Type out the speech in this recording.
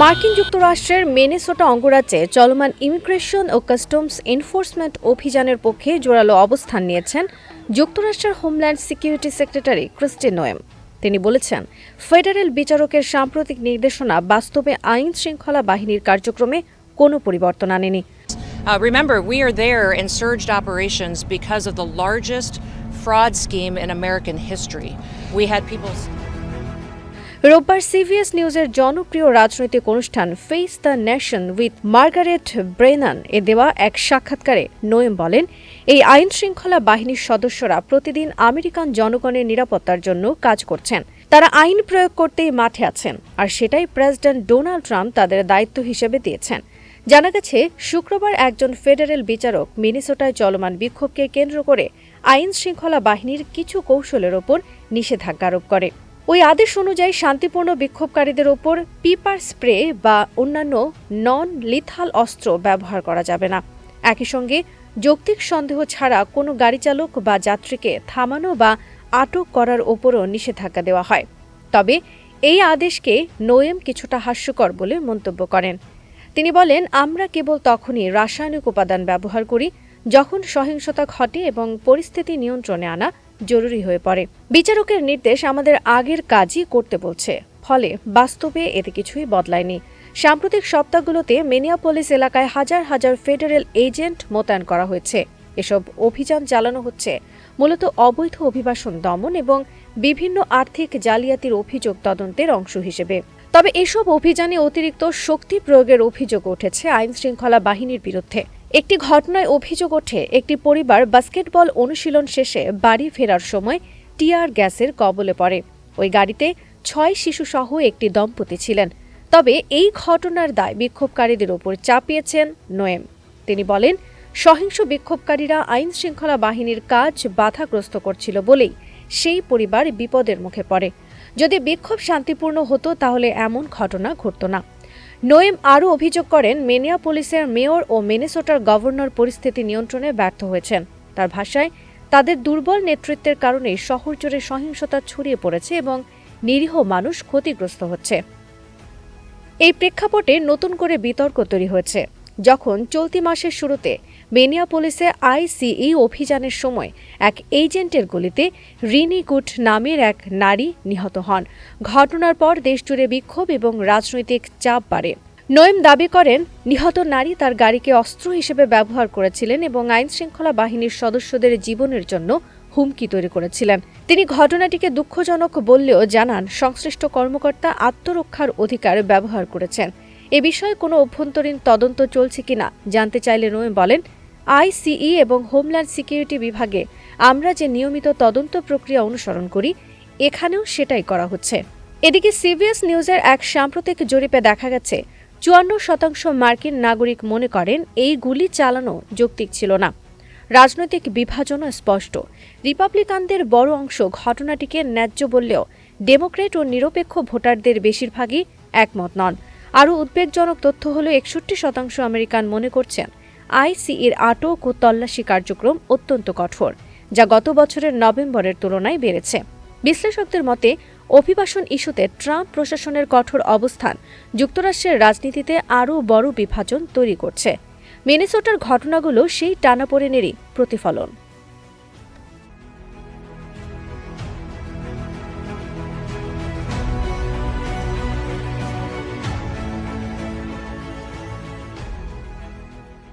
মার্কিন যুক্তরাষ্ট্রের মেনেসোটা অঙ্গরাজ্যে চলমান ইমিগ্রেশন ও কাস্টমস এনফোর্সমেন্ট অভিযানের পক্ষে জোরালো অবস্থান নিয়েছেন যুক্তরাষ্ট্রের homeland security secretary Kristi Noem তিনি বলেছেন ফেডারেল বিচারকের সাম্প্রতিক নির্দেশনা বাস্তবে আইন শৃঙ্খলা বাহিনীর কার্যক্রমে কোনো পরিবর্তন আনেনি Uh, remember, we are there in surged operations because of the largest fraud scheme in American history. We had people. রোববার সিভিএস নিউজের জনপ্রিয় রাজনৈতিক অনুষ্ঠান face the nation with Margaret Brennan এ দেওয়া এক সাক্ষাৎকারে নোয়েম বলেন, এই আইন শৃঙ্খলা বাহিনীর সদস্যরা প্রতিদিন আমেরিকান জনগণের নিরাপত্তার জন্য কাজ করছেন। তারা আইন প্রয়োগ করতেই মাঠে আছেন আর সেটাই প্রেসিডেন্ট ডোনাল্ড ট্রাম্প তাদের দায়িত্ব হিসেবে দিয়েছেন। জানা গেছে, শুক্রবার একজন ফেডারেল বিচারক মিনিসোটায় চলমান বিক্ষোভকে কেন্দ্র করে আইন শৃঙ্খলা বাহিনীর কিছু কৌশলের ওপর নিষেধাজ্ঞা আরোপ করে। ওই আদেশ অনুযায়ী শান্তিপূর্ণ বিক্ষোভকারীদের ওপর পিপার স্প্রে বা অন্যান্য নন লিথাল অস্ত্র ব্যবহার করা যাবে না। একই সঙ্গে যৌক্তিক সন্দেহ ছাড়া কোনো গাড়ি চালক বা যাত্রীকে থামানো বা আটক করার ওপরও নিষেধাজ্ঞা দেওয়া হয়। তবে এই আদেশকে নোয়েম কিছুটা হাস্যকর বলে মন্তব্য করেন। তিনি বলেন, আমরা কেবল তখনই রাসায়নিক উপাদান ব্যবহার করি যখন সহিংসতা ঘটে এবং পরিস্থিতি নিয়ন্ত্রণে আনা জরুরি হয়ে পড়ে। বিচারকের নির্দেশ আমাদের আগের কাজই করতে বলছে। ফলে বাস্তবে এতে কিছুই বদলায়নি। সাম্প্রতিক সপ্তাহগুলোতে মেনিয়াপলিস এলাকায় হাজার হাজার ফেডারেল এজেন্ট মোতায়েন করা হয়েছে। এসব অভিযান চালানো হচ্ছে মূলত অবৈধ অভিবাসন দমন এবং বিভিন্ন আর্থিক জালিয়াতির অভিযোগ তদন্তের অংশ হিসেবে। তবে এসব অভিযানে অতিরিক্ত শক্তি প্রয়োগের অভিযোগ উঠেছে আইন শৃঙ্খলা বাহিনীর বিরুদ্ধে। একটি ঘটনায় অভিযোগ ওঠে, একটি পরিবার বাস্কেটবল অনুশীলন শেষে বাড়ি ফেরার সময় টিয়ার গ্যাসের কবলে পড়ে। ওই গাড়িতে ছয় শিশুসহ একটি দম্পতি ছিলেন। তবে এই ঘটনার দায় বিক্ষোভকারীদের ওপর চাপিয়েছেন নোয়েম। তিনি বলেন, সহিংস বিক্ষোভকারীরা আইন শৃঙ্খলা বাহিনীর কাজ বাধাগ্রস্ত করছিল বলেই সেই পরিবার বিপদের মুখে পড়ে। যদি বিক্ষোভ শান্তিপূর্ণ হতো, তাহলে এমন ঘটনা ঘটত না। নোয়েম আরও অভিযোগ করেন, মেনিয়া পুলিশের মেয়র ও মেনেসোটার গভর্নর পরিস্থিতি নিয়ন্ত্রণে ব্যর্থ হয়েছেন। তার ভাষায়, তাদের দুর্বল নেতৃত্বের কারণে শহর জুড়ে সহিংসতা ছড়িয়ে পড়েছে এবং নিরীহ মানুষ ক্ষতিগ্রস্ত হচ্ছে। এই প্রেক্ষাপটে নতুন করে বিতর্ক তৈরি হয়েছে। যখন চলতি মাসের শুরুতে বেনিয়া পুলিশে আইসিই অভিযানের সময় এক এজেন্টের গুলিতে রিনি গুট নামের এক নারী নিহত হন। ঘটনার পর দেশজুড়ে বিক্ষোভ এবং রাজনৈতিক চাপ বাড়ে। নোয়েম দাবি করেন, নিহত নারী তার গাড়িকে অস্ত্র হিসেবে ব্যবহার করেছিলেন এবং আইন শৃঙ্খলা বাহিনীর সদস্যদের জীবনের জন্য হুমকি তৈরি করেছিলেন। তিনি ঘটনাটিকে দুঃখজনক বললেও জানান, সংশ্লিষ্ট কর্মকর্তা আত্মরক্ষার অধিকার ব্যবহার করেছেন। এ বিষয়ে কোনো অভ্যন্তরীণ তদন্ত চলছে কিনা জানতে চাইলে নোয়েম বলেন আইসিই এবং হোমল্যান্ড সিকিউরিটি বিভাগে আমরা যে নিয়মিত তদন্ত প্রক্রিয়া অনুসরণ করি, এখানেও সেটাই করা হচ্ছে। এদিকে সিবিএস নিউজের এক সাম্প্রতিক জরিপে দেখা গেছে, চুয়ান্ন শতাংশ মার্কিন নাগরিক মনে করেন এই গুলি চালানো যৌক্তিক ছিল না। রাজনৈতিক বিভাজনও স্পষ্ট। রিপাবলিকানদের বড় অংশ ঘটনাটিকে ন্যায্য বললেও ডেমোক্রেট ও নিরপেক্ষ ভোটারদের বেশিরভাগই একমত নন। আরও উদ্বেগজনক তথ্য হল, একষট্টি শতাংশ আমেরিকান মনে করছেন আইসিইর আটক ও তল্লাশি কার্যক্রম অত্যন্ত কঠোর, যা গত বছরের নভেম্বরের তুলনায় বেড়েছে। বিশ্লেষকদের মতে, অভিবাসন ইস্যুতে ট্রাম্প প্রশাসনের কঠোর অবস্থান যুক্তরাষ্ট্রের রাজনীতিতে আরও বড় বিভাজন তৈরি করছে। মিনেসোটার ঘটনাগুলো সেই টানাপোড়েনেরই প্রতিফলন।